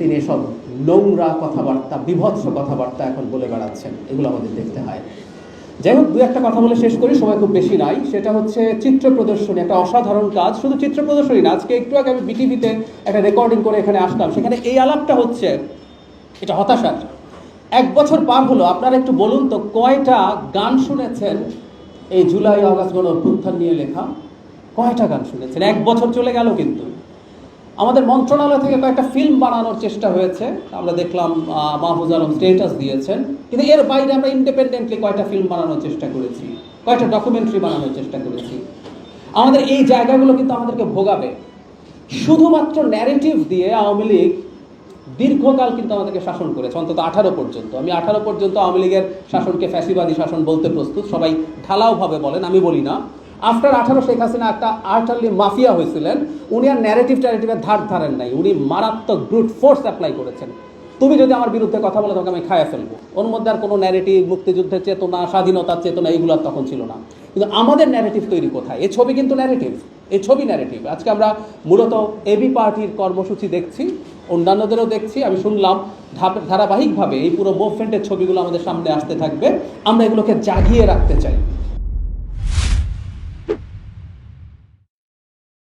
তিনি এসব নোংরা কথাবার্তা, বিভৎস কথাবার্তা এখন বলে বেড়াচ্ছেন। এগুলো আমাদের দেখতে হয়। যাই হোক দু একটা কথা বলে শেষ করি, সময় খুব বেশি নাই। সেটা হচ্ছে চিত্র প্রদর্শনী, একটা অসাধারণ কাজ। শুধু চিত্র প্রদর্শনী না, আজকে একটু আগে আমি বিটিভিতে একটা রেকর্ডিং করে এখানে আসলাম। সেখানে এই আলাপটা হচ্ছে, এটা হতাশার। এক বছর পার হলো, আপনারা একটু বলুন তো, কয়টা গান শুনেছেন? এই জুলাই, অগাস্ট গণ অভ্যুত্থান নিয়ে লেখা। কয়টা গান শুনেছেন? এক বছর চলে গেল কিন্তু। আমাদের মন্ত্রণালয় থেকে কয়েকটা ফিল্ম বানানোর চেষ্টা হয়েছে। আমরা দেখলাম মাহফুজ আলম স্টেটাস দিয়েছেন। কিন্তু এর বাইরে আমরা ইন্ডিপেন্ডেন্টলি কয়টা ফিল্ম বানানোর চেষ্টা করেছি। কয়টা ডকুমেন্টারি বানানোর চেষ্টা করেছি। আমাদের এই জায়গাগুলো কিন্তু আমাদেরকে ভোগাবে। শুধুমাত্র ন্যারেটিভ দিয়ে আওয়ামী লীগ দীর্ঘকাল কিন্তু আমাদেরকে শাসন করেছে, অন্তত আঠারো পর্যন্ত। আমি আঠারো পর্যন্ত আওয়ামী লীগের শাসনকে ফ্যাসিবাদী শাসন বলতে প্রস্তুত। সবাই ঢালাওভাবে বলেন, আমি বলি না। আফটার আঠারো শেখ হাসিনা একটা আর্টারলি মাফিয়া হয়েছিলেন, উনি আর ন্যারেটিভ ট্যারেটিভের ধার ধারেন নাই। উনি মারাত্মক ব্রুট ফোর্স অ্যাপ্লাই করেছেন। তুমি যদি আমার বিরুদ্ধে কথা বলে, তোমাকে আমি খাইয়া ফেলব। ওর মধ্যে আর কোনো ন্যারেটিভ মুক্তিযুদ্ধের চেতনা স্বাধীনতার চেতনা এইগুলো তখন ছিল না। কিন্তু আমাদের ন্যারেটিভ তৈরি কোথায়? এই ছবি কিন্তু ন্যারেটিভ এই ছবি ন্যারেটিভ আজকে আমরা মূলত এবি পার্টির কর্মসূচি দেখছি, অন্যান্যদেরও দেখছি। আমি শুনলাম ধারাবাহিকভাবে এই পুরো মুভমেন্টের ছবিগুলো আমাদের সামনে আসতে থাকবে। আমরা এগুলোকে জাগিয়ে রাখতে চাই।